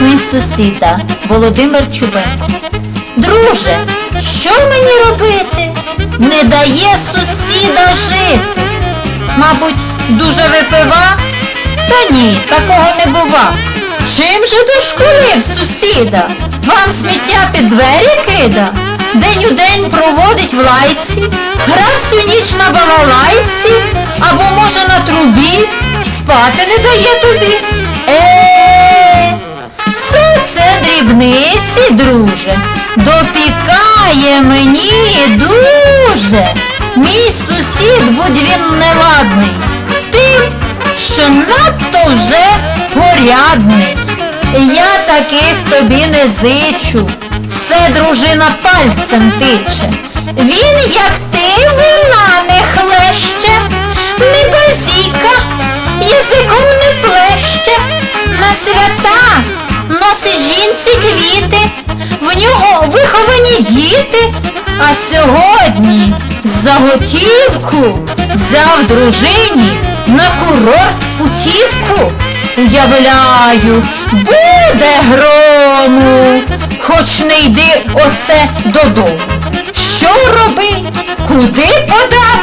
нещасний сусіда Володимир Чубенко. Друже, що мені робити? Не дає сусіда жити. Мабуть, дуже випива? Та ні, такого не бува. Чим же дошкулив сусіда? Вам сміття під двері кида? День у день проводить в лайці, гра всю ніч на балалайці, або може на трубі, спати не дає тобі. Дрібниці, друже, допікає мені дуже. Мій сусід, будь він неладний, тим, що надто вже порядний. Я таких тобі не зичу, все дружина пальцем тиче. Він, як ти, вина не а сьогодні за готівку взяв дружині на курорт путівку. Уявляю, буде грому, хоч не йди оце додому. Що робить? Куди податись?